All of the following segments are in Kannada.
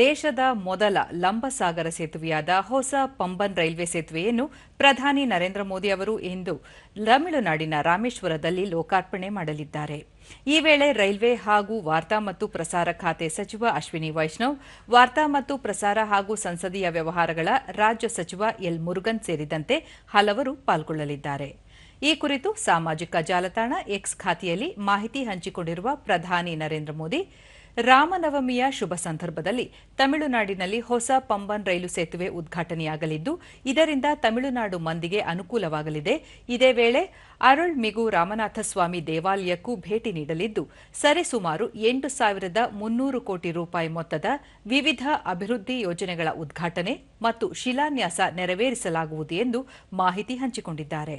ದೇಶದ ಮೊದಲ ಲಂಬಸಾಗರ ಸೇತುವೆಯಾದ ಹೊಸ ಪಂಬನ್ ರೈಲ್ವೆ ಸೇತುವೆಯನ್ನು ಪ್ರಧಾನಿ ನರೇಂದ್ರ ಮೋದಿ ಅವರು ಇಂದು ತಮಿಳುನಾಡಿನ ರಾಮೇಶ್ವರದಲ್ಲಿ ಲೋಕಾರ್ಪಣೆ ಮಾಡಲಿದ್ದಾರೆ. ಈ ವೇಳೆ ರೈಲ್ವೆ ಹಾಗೂ ವಾರ್ತಾ ಮತ್ತು ಪ್ರಸಾರ ಖಾತೆ ಸಚಿವ ಅಶ್ವಿನಿ ವೈಷ್ಣವ್, ವಾರ್ತಾ ಮತ್ತು ಪ್ರಸಾರ ಹಾಗೂ ಸಂಸದೀಯ ವ್ಯವಹಾರಗಳ ರಾಜ್ಯ ಸಚಿವ ಎಲ್ ಮುರುಗನ್ ಸೇರಿದಂತೆ ಹಲವರು ಪಾಲ್ಗೊಳ್ಳಲಿದ್ದಾರೆ. ಈ ಕುರಿತು ಸಾಮಾಜಿಕ ಜಾಲತಾಣ ಎಕ್ಸ್ ಖಾತೆಯಲ್ಲಿ ಮಾಹಿತಿ ಹಂಚಿಕೊಂಡಿರುವ ಪ್ರಧಾನಿ ನರೇಂದ್ರ ಮೋದಿ ರಾಮನವಮಿಯ ಶುಭ ಸಂದರ್ಭದಲ್ಲಿ ತಮಿಳುನಾಡಿನಲ್ಲಿ ಹೊಸ ಪಂಬನ್ ರೈಲು ಸೇತುವೆ ಉದ್ಘಾಟನೆಯಾಗಲಿದ್ದು, ಇದರಿಂದ ತಮಿಳುನಾಡು ಮಂದಿಗೆ ಅನುಕೂಲವಾಗಲಿದೆ. ಇದೇ ವೇಳೆ ಅರುಳ್ಮಿಗು ರಾಮನಾಥಸ್ವಾಮಿ ದೇವಾಲಯಕ್ಕೂ ಭೇಟಿ ನೀಡಲಿದ್ದು, ಸರಿಸುಮಾರು ಎಂಟು ಸಾವಿರದ ಮುನ್ನೂರು ಕೋಟಿ ರೂಪಾಯಿ ಮೊತ್ತದ ವಿವಿಧ ಅಭಿವೃದ್ಧಿ ಯೋಜನೆಗಳ ಉದ್ಘಾಟನೆ ಮತ್ತು ಶಿಲಾನ್ಯಾಸ ನೆರವೇರಿಸಲಾಗುವುದು ಎಂದು ಮಾಹಿತಿ ಹಂಚಿಕೊಂಡಿದ್ದಾರೆ.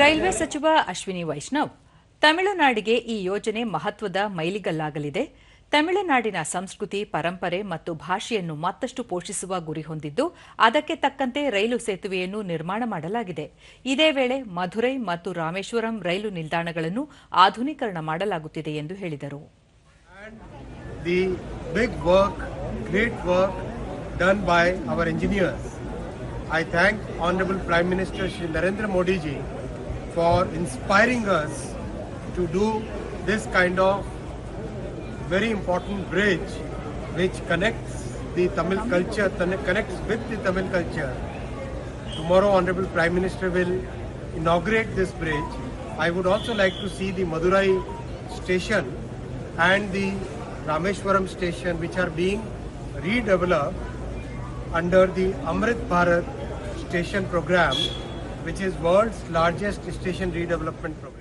ರೈಲ್ವೆ ಸಚಿವ ಅಶ್ವಿನಿ ವೈಷ್ಣವ್, ತಮಿಳುನಾಡಿಗೆ ಈ ಯೋಜನೆ ಮಹತ್ವದ ಮೈಲಿಗಲ್ಲಾಗಲಿದೆ. ತಮಿಳುನಾಡಿನ ಸಂಸ್ಕೃತಿ, ಪರಂಪರೆ ಮತ್ತು ಭಾಷೆಯನ್ನು ಮತ್ತಷ್ಟು ಪೋಷಿಸುವ ಗುರಿ ಹೊಂದಿದ್ದು, ಅದಕ್ಕೆ ತಕ್ಕಂತೆ ರೈಲು ಸೇತುವೆಯನ್ನು ನಿರ್ಮಾಣ ಮಾಡಲಾಗಿದೆ. ಇದೇ ವೇಳೆ ಮಧುರೈ ಮತ್ತು ರಾಮೇಶ್ವರಂ ರೈಲು ನಿಲ್ದಾಣಗಳನ್ನು ಆಧುನೀಕರಣ ಮಾಡಲಾಗುತ್ತಿದೆ ಎಂದು ಹೇಳಿದರು. I thank Honorable Prime Minister Shri Narendra Modi ji for inspiring us to do this kind of very important bridge which connects the Tamil culture, connects with the Tamil culture. Tomorrow Honorable Prime Minister will inaugurate this bridge. I would also like to see the Madurai station and the Rameshwaram station which are being redeveloped under the Amrit Bharat station program which is world's largest station redevelopment program.